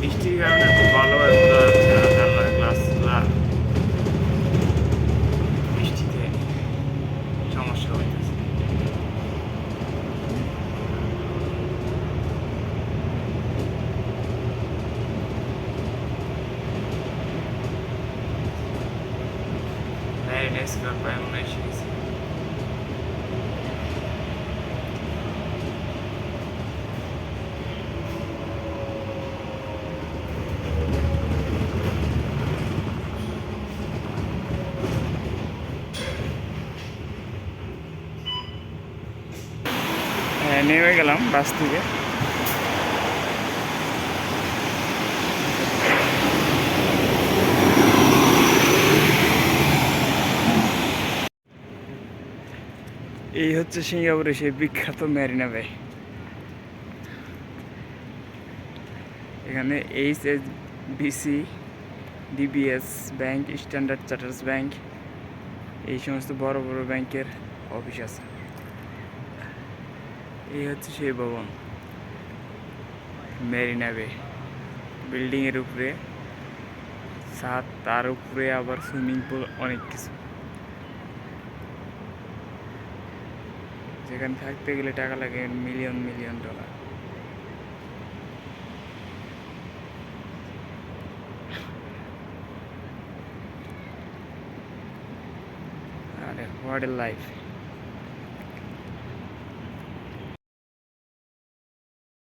Wichtiger marine square প্রায় মনে নেমে গেলাম বাস থেকে। এই হচ্ছে সিঙ্গাপুরে সেই বিখ্যাত ম্যারিনা বে এখানে H S B C DBS bank, standard chartered bank, এই সমস্ত বড় বড় ব্যাংকের অফিস আছে। এই হচ্ছে সেই ভবন। মেরিনা বে বিল্ডিংয়ের উপরে, ছাদ, তার উপরে আবার সুইমিং পুল, অনেক কিছু। যেখানে থাকতে গেলে টাকা লাগে মিলিয়ন মিলিয়ন ডলার আর হোয়াট লাইফ